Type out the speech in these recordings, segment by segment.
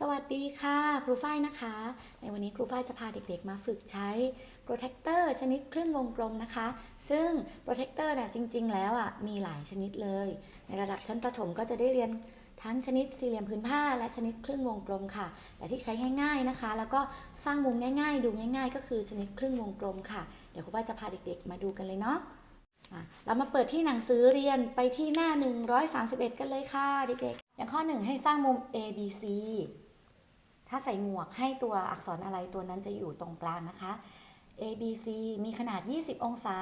สวัสดีค่ะครูฝ้ายนะคะ ในวันนี้ครูฝ้ายจะพาเด็กๆ มาฝึกใช้โปรเทคเตอร์ชนิดครึ่งวงกลมนะคะ ซึ่งโปรเทคเตอร์เนี่ยจริง ๆ แล้วอะมีหลายชนิดเลย ในระดับชั้นประถมก็จะได้เรียนทั้งชนิดสี่เหลี่ยมผืนผ้า และชนิดครึ่งวงกลมค่ะ แต่ที่ใช้ง่าย ๆนะคะ แล้วก็สร้างมุมง่าย ๆ ดูง่าย ๆ ก็คือชนิดครึ่งวงกลมค่ะ เดี๋ยวครูฝ้ายจะพาเด็กๆ มาดูกันเลยเนาะเรามาเปิดที่หนังสือเรียนไปที่หน้า 131 กันเลยค่ะเด็กๆ อย่างข้อหนึ่งให้สร้างมุม A B C ถ้าใส่หมวกให้ตัวอักษรอะไรตัวนั้นจะอยู่ตรงกลางนะคะ A B C มีขนาด 20 องศา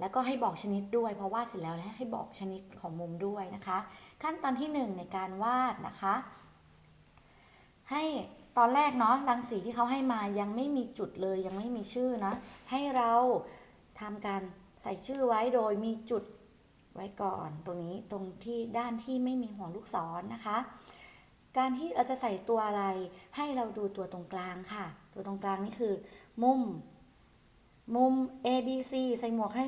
แล้วก็ให้บอกชนิดด้วย เพราะวาดเสร็จแล้วให้บอกชนิดของมุมด้วยนะคะ ขั้นตอนที่ 1 ในการวาดนะคะ ให้ตอนแรกเนาะรังสีที่เขาให้มายังไม่มีจุดเลยยังไม่มีชื่อนะ ให้เราทำการใส่ชื่อไว้โดยมีจุดไว้ก่อน ตรงนี้ตรงที่ด้านที่ไม่มีหัวลูกศรนะคะ การที่เราจะใส่ตัวอะไร ให้เราดูตัวตรงกลางค่ะ ตัวตรงกลางนี่คือ มุม มุม A B C ใส่หมวกให้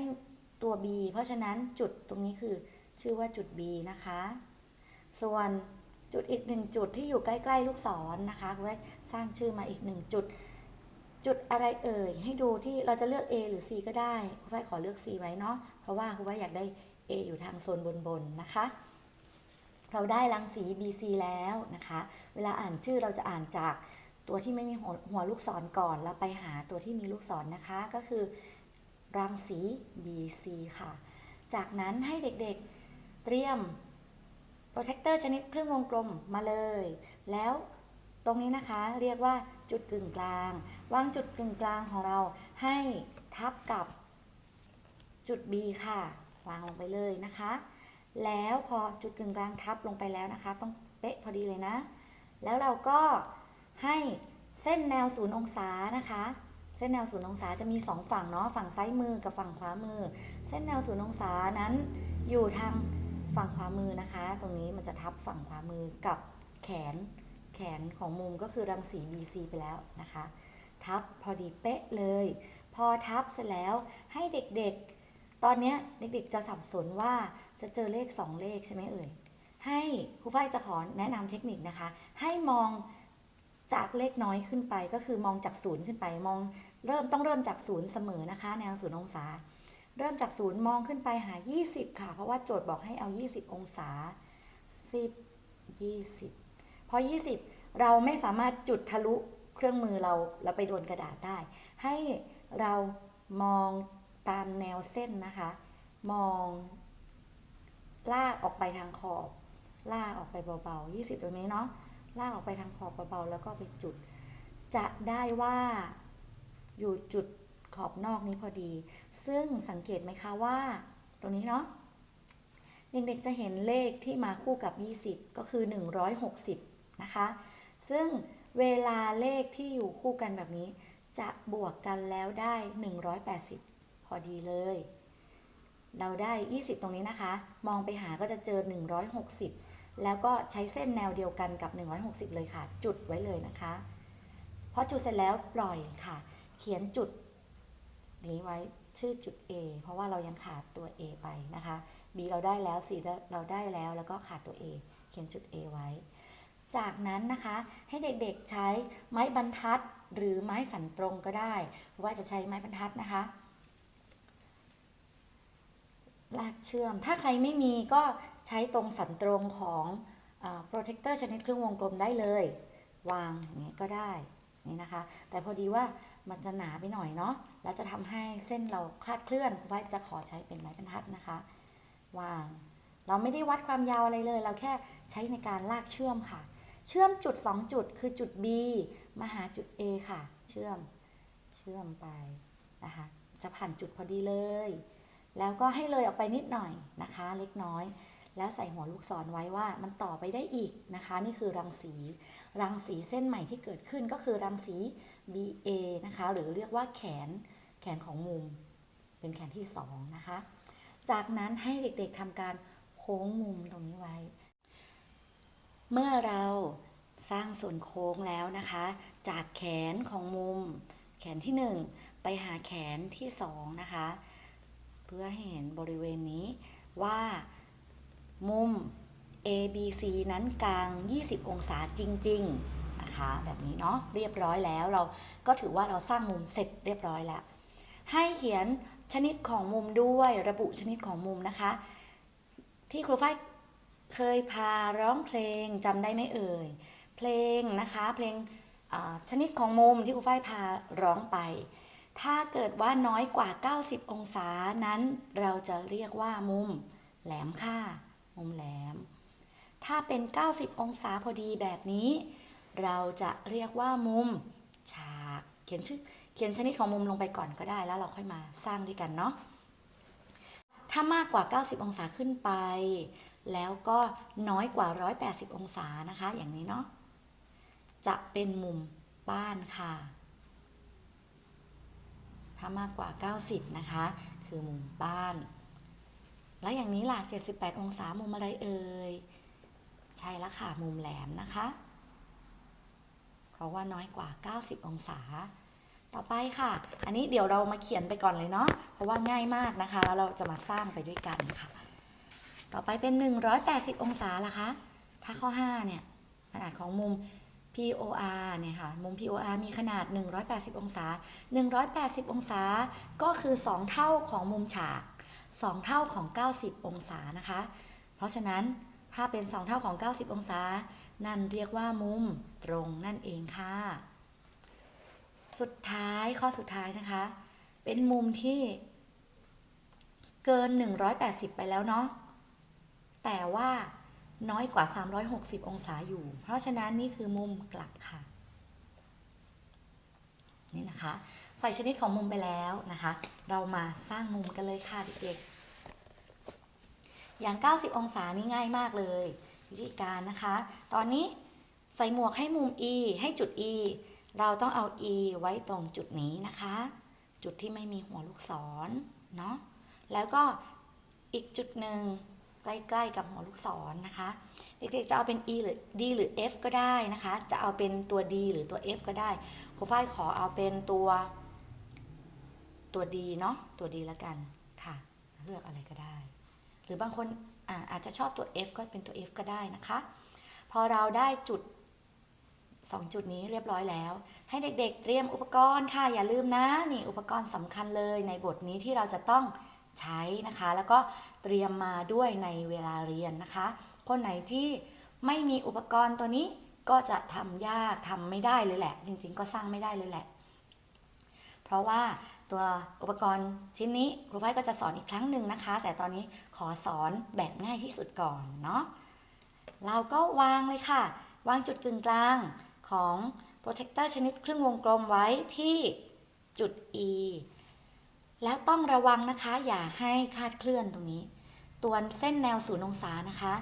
ตัว B เพราะฉะนั้นจุดตรงนี้คือชื่อว่าจุด B นะคะ ส่วนจุดอีกหนึ่งจุดที่อยู่ใกล้ๆลูกศรนะคะไว้สร้างชื่อมาอีกหนึ่งจุด จุดอะไรเอ่ย ให้ดูที่เราจะเลือก A หรือ C ก็ได้ครูฝ้ายขอเลือก C ไว้เนาะเพราะว่าครูฝ้ายอยากได้ A อยู่ทางโซนบนๆนะคะ เราได้รังสี BC แล้วนะคะ เวลาอ่านชื่อเราจะอ่านจากตัวที่ไม่มีหัวหวลูกศรก่อน แล้วไปหาตัวที่มีลูกศรนะคะ ก็คือรังสี BC ค่ะ จากนั้นให้เด็กๆเตรียมโปรเทคเตอร์ชนิดครึ่งวงกลมมาเลย แล้วตรงนี้นะคะเรียกว่าจุดกึ่งกลาง วางจุดกึ่งกลางของเราให้ทับกับจุด B ค่ะ วางลงไปเลยนะคะ แล้วพอจุดกึ่งกลางทับลงไปแล้วนะคะ ต้องเป๊ะพอดีเลยนะ แล้วเราก็ให้เส้นแนวศูนย์องศานะคะ เส้นแนวศูนย์องศาจะมีสองฝั่งเนาะฝั่งซ้ายมือกับฝั่งขวามือ เส้นแนวศูนย์องศานั้น อยู่ทางฝั่งขวามือนะคะ ตรงนี้มันจะทับฝั่งขวามือกับแขนแขนของมุมก็คือรังสี BC ไปแล้วนะคะ ทับพอดีเป๊ะเลย พอทับเสร็จแล้วให้เด็กๆ ตอนนี้เด็กๆจะสับสนว่า จะเจอเลข 2 เลขใช่ไหมเอ่ย ให้ครูฝ้ายจะขอแนะนำเทคนิคนะคะ ให้มองจากเลขน้อยขึ้นไปก็คือมองจากศูนย์ขึ้นไป มองเริ่มต้องเริ่มจากศูนย์เสมอนะคะ แนวศูนย์องศา เริ่มจากศูนย์มองขึ้นไปหา 20 ค่ะ เพราะว่าโจทย์บอกให้เอา 20 องศา 10 20 พอ 20 เราไม่สามารถจุดทะลุเครื่องมือเราแล้วไปโดนกระดาษได้ ให้เรามองตามแนวเส้นนะคะ มอง ลากออกไปทางขอบ ลากออกไปเบาๆ 20 ตรงนี้เนาะ ลากออกไปทางขอบเบาๆ แล้วก็ไปจุด จะได้ว่าอยู่จุดขอบนอกนี้พอดี ซึ่งสังเกตไหมคะว่า ตรงนี้เนาะ เด็กๆจะเห็นเลขที่มาคู่กับ 20 ก็คือ 160 นะคะ ซึ่งเวลาเลขที่อยู่คู่กันแบบนี้ จะบวกกันแล้วได้ 180 พอดีเลย เราได้ 20 ตรงนี้นะคะ มองไปหาก็จะเจอ 160 แล้วก็ใช้เส้นแนวเดียวกันกับ 160 เลยค่ะ จุดไว้เลยนะคะพอจุดเสร็จแล้วปล่อยค่ะ เขียนจุดนี้ไว้ชื่อจุด A เพราะว่าเรายังขาดตัว A ไปนะคะ B เราได้แล้ว C เราได้แล้วแล้วก็ขาดตัว A เขียนจุด A ไว้ จากนั้นนะคะให้เด็กๆใช้ไม้บรรทัดหรือไม้สันตรงก็ได้ ว่าจะใช้ไม้บรรทัดนะคะ ลากเชื่อม ถ้าใครไม่มีก็ใช้ตรงสันตรงของโปรเทคเตอร์ชนิดครึ่งวงกลมได้เลย วางอย่างนี้ก็ได้นี่นะคะ แต่พอดีว่ามันจะหนาไปหน่อยเนาะแล้วจะทำให้เส้นเราคลาดเคลื่อนครูฝ้าจะขอใช้เป็นไม้บรรทัดนะคะ วางเราไม่ได้วัดความยาวอะไรเลย เราแค่ใช้ในการลากเชื่อมค่ะ เชื่อมจุด 2 จุดคือจุด B มาหาจุด A ค่ะ เชื่อม เชื่อมไปนะคะ จะผ่านจุดพอดีเลย แล้วก็ให้เลยออกไปนิดหน่อยนะคะ เล็กน้อย แล้วใส่หัวลูกศรไว้ว่ามันต่อไปได้อีกนะคะ นี่คือรังสี รังสีเส้นใหม่ที่เกิดขึ้นก็คือรังสี BA นะคะ หรือเรียกว่าแขนแขนของมุม เป็นแขนที่2นะคะ จากนั้นให้เด็กๆทำการโค้งมุมตรงนี้ไว้ เมื่อเราสร้างส่วนโค้งแล้วนะคะ จากแขนของมุม แขนที่ 1 ไปหาแขนที่2นะคะ พื่อให้เห็นบริเวณนี้ว่ามุม A B C นั้นกลาง 20 องศาจริง ๆ นะคะ แบบนี้เนาะเรียบร้อยแล้วเราก็ถือว่าเราสร้างมุมเสร็จเรียบร้อยแล้ว ให้เขียนชนิดของมุมด้วยระบุชนิดของมุมนะคะ ที่ครูฝ้ายเคยพาร้องเพลงจำได้ไหมเอ่ย เพลงนะคะเพลงชนิดของมุมที่ครูฝ้ายพาร้องไป ถ้าเกิดว่าน้อยกว่า 90 องศานั้น เราจะเรียกว่ามุมแหลมค่ะ มุมแหลม ถ้าเป็น 90 องศาพอดีแบบนี้ เราจะเรียกว่ามุมฉากเขียนชื่อเขียนชนิดของมุมลงไปก่อนก็ได้แล้วเราค่อยมาสร้างด้วยกันเนาะถ้ามากกว่า 90 องศาขึ้นไป แล้วก็น้อยกว่า 180 องศานะคะ อย่างนี้เนาะจะเป็นมุมบ้านค่ะ ถ้ามากกว่า 90 นะคะ คือมุมบ้าน แล้วอย่างนี้ล่ะ78 องศามุมอะไรเอ่ย ใช่แล้วค่ะ มุมแหลมนะคะ เพราะว่าน้อยกว่า 90 องศา ต่อไปค่ะ อันนี้เดี๋ยวเรามาเขียนไปก่อนเลยเนาะ เพราะว่าง่ายมากนะคะ แล้วเราจะมาสร้างไปด้วยกันค่ะ ต่อไปเป็น 180 องศาล่ะคะ ถ้าข้อ 5 เนี่ยขนาดของมุม POR เนี่ยค่ะ มุม POR มีขนาด 180 องศา 180 องศา ก็คือ 2 เท่าของมุมฉาก 2 เท่าของ 90 องศานะคะ เพราะฉะนั้นถ้าเป็น 2 เท่าของ 90 องศา นั่นเรียกว่ามุมตรงนั่นเองค่ะ สุดท้ายข้อสุดท้ายนะคะ เป็นมุมที่เกิน 180 ไปแล้วเนาะ แต่ว่า น้อยกว่า 360 องศาอยู่ เพราะฉะนั้นนี่คือมุมกลับค่ะ นี่นะคะ ใส่ชนิดของมุมไปแล้วนะคะ เรามาสร้างมุมกันเลยค่ะเด็กๆ อย่าง 90 องศานี่ง่ายมากเลย วิธีการนะคะ ตอนนี้ใส่หมวกให้มุม E ให้จุด E เราต้องเอา E ไว้ตรงจุดนี้นะคะ จุดที่ไม่มีหัวลูกศร เนาะ แล้วก็อีกจุดหนึ่ง ใกล้ ๆ กับหัวลูกศรนนะคะ เด็กๆจะเอาเป็น E หรือ D หรือ F ก็ได้นะคะ จะเอาเป็นตัว D หรือตัว F ก็ได้ครูฝ้ายขอเอาเป็นตัวตัว D เนาะตัว D แล้วกันค่ะ เลือกอะไรก็ได้ หรือบางคนอาอาจจะชอบตัว F ก็เป็นตัว F ก็ได้นะคะ พอเราได้จุด 2 จุดนี้เรียบร้อยแล้ว ให้เด็กๆเตรียมอุปกรณ์ค่ะอย่าลืมนะนี่อุปกรณ์สำคัญเลยในบทนี้ที่เราจะต้อง ใช้นะคะ แล้วก็เตรียมมาด้วยในเวลาเรียนนะคะ คนไหนที่ไม่มีอุปกรณ์ตัวนี้ก็จะทำยากทำไม่ได้เลยแหละ จริง ๆ ก็สร้างไม่ได้เลยแหละ เพราะว่าตัวอุปกรณ์ชิ้นนี้ครูฝ้ายก็จะสอนอีกครั้งหนึ่งนะคะ แต่ตอนนี้ขอสอนแบบง่ายที่สุดก่อนเนาะเราก็วางเลยค่ะ วางจุดกึ่งกลางของโปรเทคเตอร์ชนิดครึ่งวงกลมไว้ที่จุด E แล้วต้องระวังนะคะ อย่าให้คาดเคลื่อนตรงนี้ ตัวเส้นแนวศูนย์องศานะคะ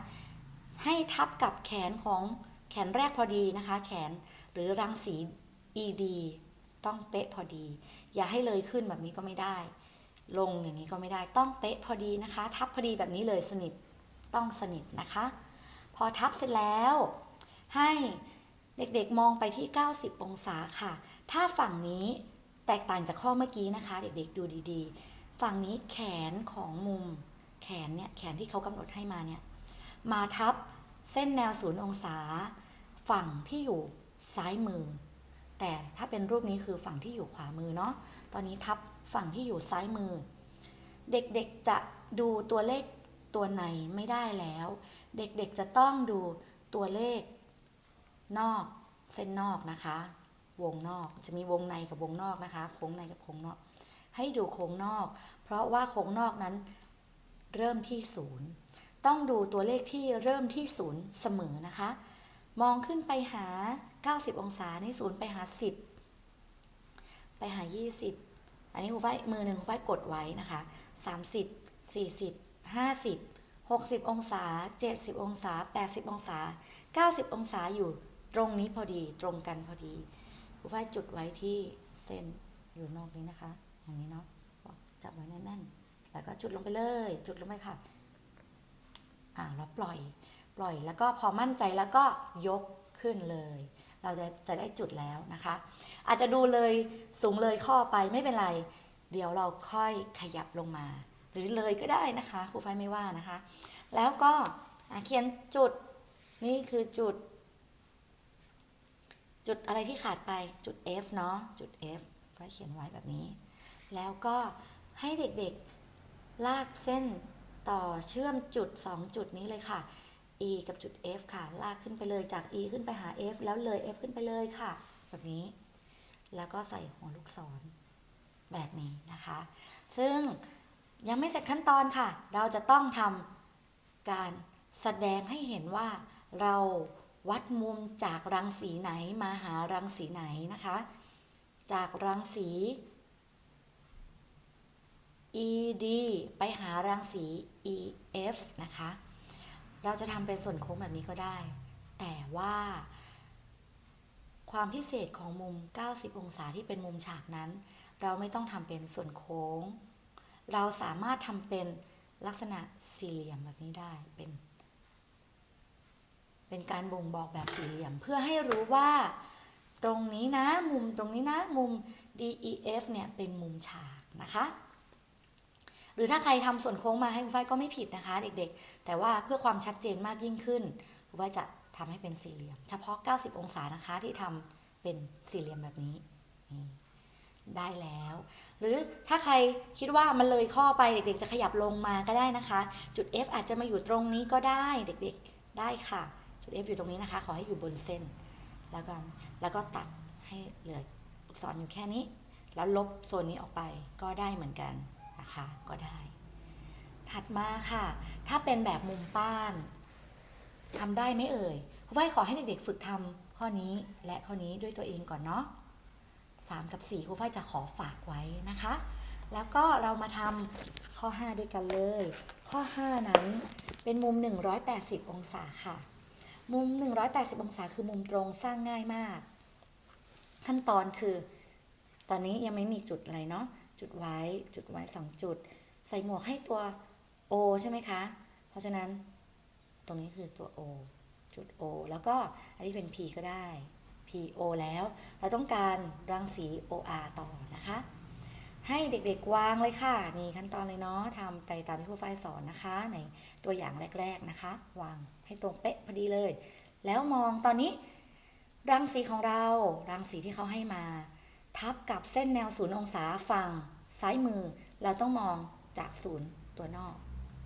ให้ทับกับแขนของแขนแรกพอดีนะคะ แขนหรือรังสี ED ต้องเป๊ะพอดี อย่าให้เลยขึ้นแบบนี้ก็ไม่ได้ ลงอย่างนี้ก็ไม่ได้ ต้องเป๊ะพอดีนะคะ ทับพอดีแบบนี้เลยสนิท ต้องสนิทนะคะ พอทับเสร็จแล้ว ให้เด็กๆมองไปที่ 90 องศาค่ะ ถ้าฝั่งนี้ แตกต่างจากข้อเมื่อกี้นะคะ เด็กๆดูดีๆ ฝั่งนี้แขนของมุมแขนเนี่ยแขนที่เขากำหนดให้มาเนี่ยมาทับเส้นแนวศูนย์องศา ฝั่งที่อยู่ซ้ายมือ แต่ถ้าเป็นรูปนี้คือฝั่งที่อยู่ขวามือเนาะตอนนี้ทับฝั่งที่อยู่ซ้ายมือ เด็กๆจะดูตัวเลขตัวในไม่ได้แล้ว เด็กๆจะต้องดูตัวเลขนอกเส้นนอกนะคะ วงนอก จะมีวงในกับวงนอกนะคะ โค้งในกับโค้งนอก ให้ดูโค้งนอก เพราะว่าโค้งนอกนั้นเริ่มที่ศูนย์ต้องดูตัวเลขที่เริ่มที่ศูนย์เสมอนะคะ มองขึ้นไปหา 90 องศานี่ศูนย์ไปหา 10 ไปหา 20 อันนี้ครูฝ้มือหนึ่งครูฝ้กดไว้นะคะ 30 40 50 60 องศา 70 องศา 80 องศา 90 องศาอยู่ตรงนี้พอดีตรงกันพอดี ครูฝ้ายจุดไว้ที่เส้นอยู่นอกนี้นะคะอย่างนี้เนาะจับไว้แน่นๆแล้วก็จุดลงไปเลย จุดลงไปค่ะอ่าแล้วปล่อย ปล่อยแล้วก็พอมั่นใจแล้วก็ยกขึ้นเลย เราจะจะได้จุดแล้วนะคะ อาจจะดูเลยสูงเลยข้อไปไม่เป็นไร เดี๋ยวเราค่อยขยับลงมา หรือเลยก็ได้นะคะครูไฟไม่ว่านะคะ แล้วก็เขียนจุดนี่คือจุด จุดอะไรที่ขาดไปจุด F เนาะจุด F ก็เขียนไว้แบบนี้ แล้วก็ให้เด็กๆลากเส้นต่อเชื่อมจุด 2 จุดนี้เลยค่ะ E กับจุด F ค่ะ ลากขึ้นไปเลยจาก E ขึ้นไปหา F แล้วเลย F ขึ้นไปเลยค่ะ แบบนี้ แล้วก็ใส่หัวลูกศรแบบนี้นะคะ ซึ่งยังไม่เสร็จขั้นตอนค่ะ เราจะต้องทำการแสดงให้เห็นว่าเรา วัดมุมจากรังสีไหนมาหารังสีไหนนะคะ จากรังสี ED ไปหารังสี EF นะคะ เราจะทำเป็นส่วนโค้งแบบนี้ก็ได้ แต่ว่า ความพิเศษของมุม 90 องศาที่เป็นมุมฉากนั้น เราไม่ต้องทำเป็นส่วนโค้ง เราสามารถทำเป็นลักษณะสี่เหลี่ยมแบบนี้ได้เป็น เป็นการบ่งบอกแบบสี่เหลี่ยม เพื่อให้รู้ว่า ตรงนี้นะมุมตรงนี้นะมุม DEF เนี่ยเป็นมุมฉากนะคะ หรือถ้าใครทำส่วนโค้งมาให้คุณฝ้ายก็ไม่ผิดนะคะ เด็กๆ แต่ว่าเพื่อความชัดเจนมากยิ่งขึ้นคุณฝ้ายจะทำให้เป็นสี่เหลี่ยม เฉพาะ 90 องศานะคะที่ทำเป็นสี่เหลี่ยมแบบนี้ได้แล้ว หรือถ้าใครคิดว่ามันเลยข้อไปเด็กๆ จะขยับลงมาก็ได้นะคะ จุด F อาจจะมาอยู่ตรงนี้ก็ได้เด็กๆได้ค่ะ จุด F อยู่ตรงนี้นะคะ ขอให้อยู่บนเส้น แล้วก็แล้วก็ตัดให้เหลือลูกศรอยู่แค่นี้ แล้วลบโซนนี้ออกไปก็ได้เหมือนกันนะคะ ก็ได้ ถัดมาค่ะ ถ้าเป็นแบบมุมป้านทำได้ไหมเอ่ยครูฝ้ายขอให้เด็กๆฝึกทำข้อนี้และข้อนี้ด้วยตัวเองก่อนเนาะ3 กับ 4ครูฝ้ายจะขอฝากไว้นะคะ แล้วก็เรามาทำข้อ 5 ด้วยกันเลย ข้อ 5 นั้นเป็นมุม 180 องศาค่ะ มุม 180 องศาคือมุมตรงสร้างง่ายมาก ขั้นตอนคือ ตอนนี้ยังไม่มีจุดอะไรเนาะจุดไว้จุดไว้สองจุด ใส่หมวกให้ตัว O ใช่ไหมคะ เพราะฉะนั้นตรงนี้คือตัว O จุด O แล้วก็อันนี้เป็น P ก็ได้ PO แล้ว เราต้องการรังสี OR ต่อนะคะ ให้เด็กๆวางเลยค่ะ นี่ขั้นตอนเลยเนาะทำไปตามที่ครูฝ้ายสอนนะคะ ในตัวอย่างแรก ๆนะคะ วาง ให้ตรงเป๊ะพอดีเลย แล้วมองตอนนี้ รังสีของเรา รังสีที่เขาให้มา ทับกับเส้นแนวศูนย์องศาฝั่งซ้ายมือ เราต้องมองจากศูนย์ตัวนอก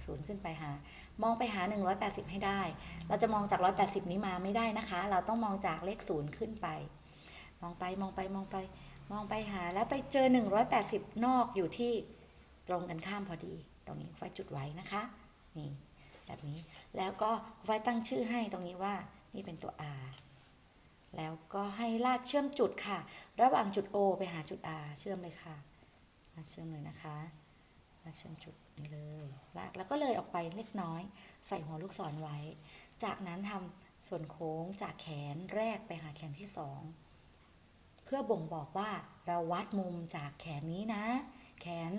ศูนย์ขึ้นไปหา มองไปหา 180 ให้ได้ เราจะมองจาก 180 นี้มาไม่ได้นะคะ เราต้องมองจากเลขศูนย์ขึ้นไป มองไปมองไปมองไป มองไปหาแล้วไปเจอ 180 นอกอยู่ที่ตรงกันข้ามพอดี ตรงนี้ไฟจุดไว้นะคะ นี่ แบบนี้ แล้วก็ไฟตั้งชื่อให้ตรงนี้ว่านี่เป็นตัว R แล้วก็ให้ลากเชื่อมจุดค่ะ ระหว่างจุด O ไปหาจุด R เชื่อมเลยค่ะลากเชื่อมเลยนะคะลากเชื่อมจุดนี้เลยลากแล้วก็เลยออกไปเล็กน้อย ใส่หัวลูกศรไว้ จากนั้นทำส่วนโค้งจากแขนแรกไปหาแขนที่สองเพื่อบ่งบอกว่าเราวัดมุมจากแขนนี้นะ แขน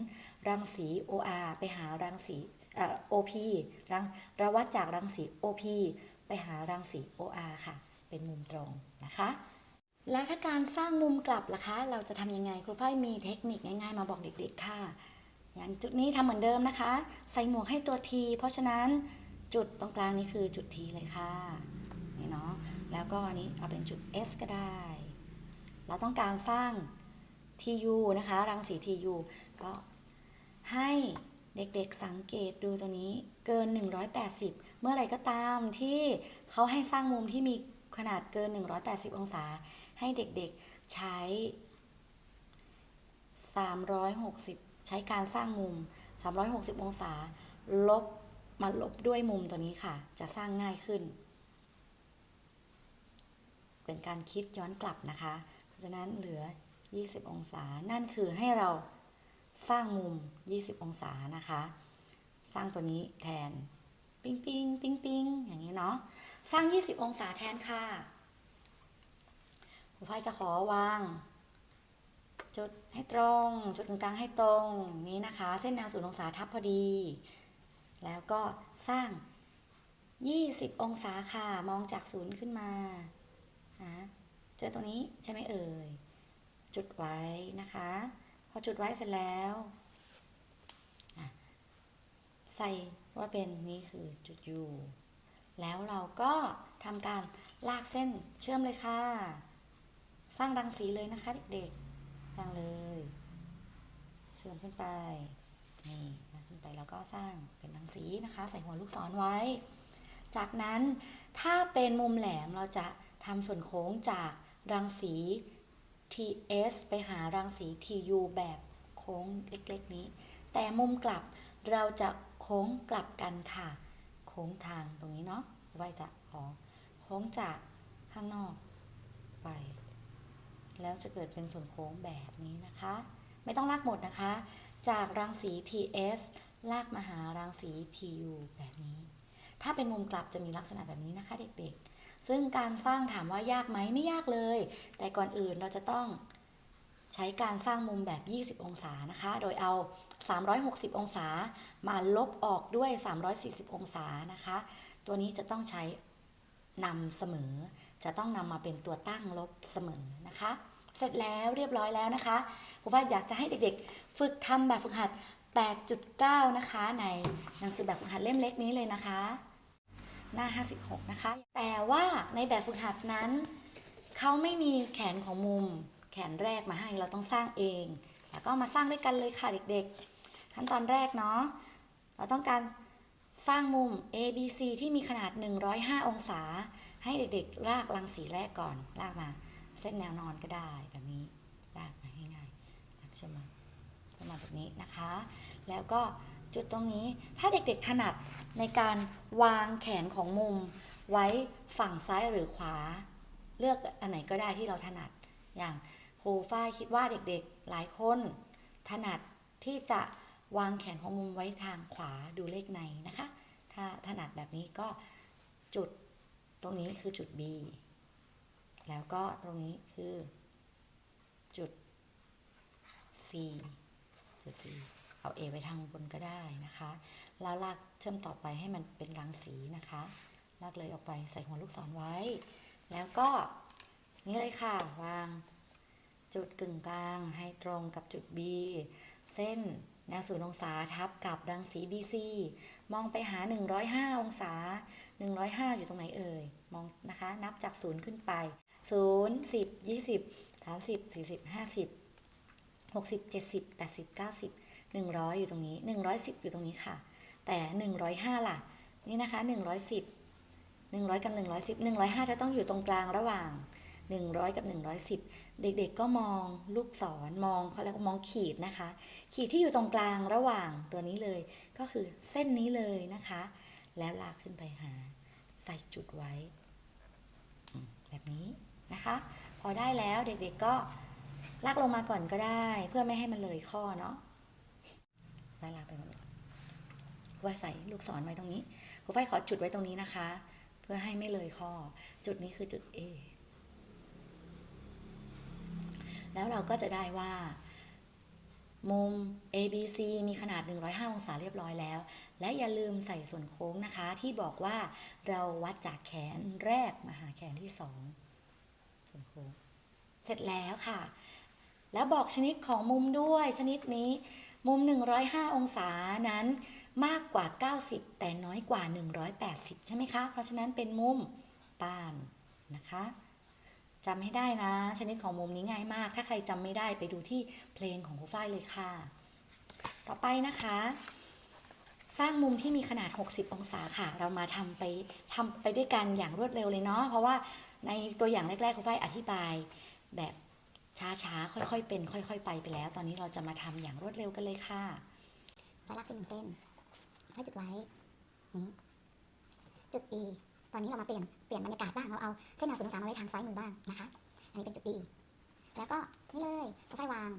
รังสี OR ไปหารังสี เอ่อ OP รังเราวัดจากรังสี OP ไปหารังสี OR ค่ะ เป็นมุมตรงนะคะ แล้วถ้าการสร้างมุมกลับล่ะคะ เราจะทำยังไงครูฝ้ายมีเทคนิคง่ายๆ มาบอกเด็กๆค่ะ อย่างจุดนี้ทำเหมือนเดิมนะคะ ใส่หมวกให้ตัว T เพราะฉะนั้นจุดตรงกลางนี้คือจุด T เลยค่ะนี่เนาะแล้วก็อันนี้เอาเป็นจุด S ก็ได้ เราต้องการสร้าง TU นะคะ รังสี TU ก็ให้ เด็กๆสังเกตดูตัวนี้เกิน 180 เมื่อไรก็ตามที่เขาให้สร้างมุมที่มีขนาดเกิน 180 องศา ให้เด็กๆใช้ 360 ใช้การสร้างมุม 360 องศา ลบมาลบด้วยมุมตัวนี้ค่ะ จะสร้างง่ายขึ้น เป็นการคิดย้อนกลับนะคะ เพราะฉะนั้นเหลือ 20 องศา นั่นคือให้เรา สร้างมุม 20 องศานะคะ สร้างตัวนี้แทน ปิ๊งปิ๊งปิ๊งปิ๊งอย่างนี้เนาะ สร้าง 20 องศาแทนค่ะครูฝ้ายจะขอวาง จุดให้ตรง จุดตรงกลางให้ตรงนี้นะคะ เส้นแนวศูนย์องศาทับพอดี แล้วก็สร้าง 20 องศาค่ะ มองจากศูนย์ขึ้นมาเจอตรงนี้ใช่ไหมเอ่ย จุดไว้นะคะ อจุดไว้เสร็จแล้ว ใส่ว่าเป็นนี่คือจุด U แล้วเราก็ทำการลากเส้นเชื่อมเลยค่ะ สร้างรังสีเลยนะคะเด็กๆสร้างเลย เชื่อมขึ้นไป นี่ขึ้นไปแล้วก็สร้างเป็นรังสีนะคะ ใส่หัวลูกศรไว้ จากนั้นถ้าเป็นมุมแหลมเราจะทำส่วนโค้งจากรังสี TS ไปหารังสี TU แบบโค้งเล็กๆนี้ แต่มุมกลับเราจะโค้งกลับกันค่ะ โค้งทางตรงนี้เนาะไว้จะขอโค้งจากข้างนอกไป แล้วจะเกิดเป็นส่วนโค้งแบบนี้นะคะ ไม่ต้องลากหมดนะคะ จากรังสี TS ลากมาหารังสี TU แบบนี้ ถ้าเป็นมุมกลับจะมีลักษณะแบบนี้นะคะเด็กๆ ซึ่งการสร้างถามว่ายากไหมไม่ยากเลย แต่ก่อนอื่นเราจะต้องใช้การสร้างมุมแบบ 20 องศานะคะ โดยเอา 360 องศามาลบออกด้วย 340 องศานะคะ ตัวนี้จะต้องใช้นำเสมอ จะต้องนำมาเป็นตัวตั้งลบเสมอนะคะ เสร็จแล้วเรียบร้อยแล้วนะคะผมว่าอยากจะให้เด็กๆ ฝึกทำแบบฝึกหัด 8.9 นะคะ ในหนังสือแบบฝึกหัดเล่มเล็กนี้เลยนะคะ หน้า 56 นะคะ แต่ว่าในแบบฝึกหัดนั้น เขาไม่มีแขนของมุม แขนแรกมาให้เราต้องสร้างเอง แล้วก็มาสร้างด้วยกันเลยค่ะเด็กๆ ขั้นตอนแรกเนาะเราต้องการสร้างมุม A B C ที่มีขนาด 105 องศา ให้เด็กๆ ลากรังสีแรกก่อน ลากมา เส้นแนวนอนก็ได้แบบนี้ ลากมาให้ง่ายๆลากเชื่อมมาประมาณแบบนี้นะคะ แล้วก็ จุดตรงนี้ถ้าเด็กๆถนัดในการวางแขนของมุม ไว้ฝั่งซ้ายหรือขวา เลือกอันไหนก็ได้ที่เราถนัด อย่างครูฝ้ายคิดว่าเด็กๆหลายคน ถนัดที่จะวางแขนของมุมไว้ทางขวาดูเลขในนะคะ ถ้าถนัดแบบนี้ก็จุดตรงนี้คือจุด B แล้วก็ตรงนี้คือจุด C จุด C เอา A ไว้ทางบนก็ได้นะคะ แล้วลากเชื่อมต่อไปให้มันเป็นรังสีนะคะ ลากเลยออกไปใส่หัวลูกศรไว้ แล้วก็นี่เลยค่ะ วางจุดกึ่งกลางให้ตรงกับจุด B เส้นแนวศูนย์องศาทับกับรังสี BC มองไปหา 105 องศา 105 อยู่ตรงไหนเอ่ย มองนะคะ นับจาก0ขึ้นไป 0 10 20 30 40 50 60 70 80 90 100 อยู่ตรงนี้ 110 อยู่ตรงนี้ค่ะ แต่ 105 ล่ะ นี่นะคะ 110 100 กับ 110 105 จะต้องอยู่ตรงกลางระหว่าง 100 กับ 110 เด็กๆก็มองลูกศรมองเขาเรียกว่ามองขีดนะคะ ขีดที่อยู่ตรงกลางระหว่างตัวนี้เลย ก็คือเส้นนี้เลยนะคะ แล้วลากขึ้นไปหา ใส่จุดไว้ แบบนี้นะคะ พอได้แล้วเด็กๆก็ลากลงมาก่อนก็ได้ เพื่อไม่ให้มันเลยข้อเนาะ ไว้ลากไปแบบนี้ไว้ใส่ลูกศรไว้ตรงนี้ครูฝ้ายขอจุดไว้ตรงนี้นะคะ เพื่อให้ไม่เลยข้อ จุดนี้คือจุด A แล้วเราก็จะได้ว่า มุม ABC มีขนาด 105 องศาเรียบร้อยแล้ว และอย่าลืมใส่ส่วนโค้งนะคะ ที่บอกว่าเราวัดจากแขนแรกมาหาแขนที่ 2 ส่วนโค้ง เสร็จแล้วค่ะ แล้วบอกชนิดของมุมด้วยชนิดนี้ มุม 105 องศานั้นมากกว่า 90 แต่น้อยกว่า 180 ใช่ไหมคะ เพราะฉะนั้นเป็นมุมป้านนะคะจำให้ได้นะ ชนิดของมุมนี้ง่ายมาก ถ้าใครจำไม่ได้ไปดูที่เพลงของครูฝ้ายเลยค่ะ ต่อไปนะคะ สร้างมุมที่มีขนาด 60 องศาค่ะ เรามาทำไปทำไปด้วยกันอย่างรวดเร็วเลยเนาะเพราะว่าในตัวอย่างแรกๆครูฝ้ายอธิบายแบบ ช้าๆ ค่อยๆ เป็น ค่อย ๆ ไปไปแล้ว ตอนนี้เราจะมาทำอย่างรวดเร็วกันเลยค่ะไว้ลักเส้นหนึ่งเส้นให้จุดไว้นี้จุด E ตอนนี้เรามาเปลี่ยน เปลี่ยนบรรยากาศบ้าง เราเอาเส้นแนวศูนย์องสามาไว้ทางซ้ายมือบ้างนะคะ อันนี้เป็นจุด E แล้วก็นี่เลยเอาไฟวาง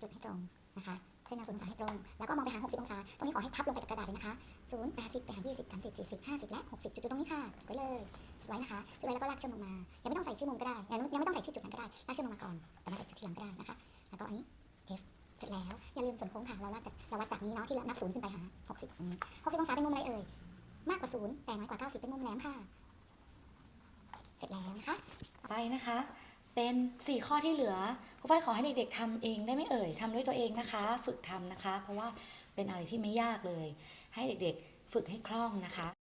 จุดให้ตรงนะคะ ส้นแนวศูนย์องศาให้ตรง แล้วก็มองไปหา 60 องศา ตรงนี้ขอให้ทับลงไปกับกระดาษเลยนะคะ0 80 80 20 30 40 50 และ 60 จุดๆตรงนี้ค่ะไว้เลยจุดไว้นะคะจุดไว้แล้วก็ลากเชื่อมลงมา ยังไม่ต้องใส่ชื่อมุมก็ได้ยังยังไม่ต้องใส่ชื่อจุดนั้นก็ได้ ลากเชื่อมลงมาก่อนแต่มาใส่จุดทีหลังก็ได้นะคะ แล้วก็อันนี้ F เสร็จแล้ว อย่าลืมส่วนโค้งค่ะ เราลากจากเราวัดจากนี้เนาะที่นับศูนย์ขึ้นไปหา 60ตรงนี้60 องศาเป็นมุมอะไรเอ่ย มากกว่าศูนย์แต่น้อยกว่า 90 เป็นมุมแหลมค่ะ เสร็จแล้วนะคะ ไปนะคะ เป็น 4 ข้อที่เหลือครูฝ้ายขอให้เด็กๆทำเองได้ไม่เอ่ยทำด้วยตัวเองนะคะ ฝึกทำนะคะ เพราะว่าเป็นอะไรที่ไม่ยากเลย ให้เด็กๆ ฝึกให้คล่องนะคะ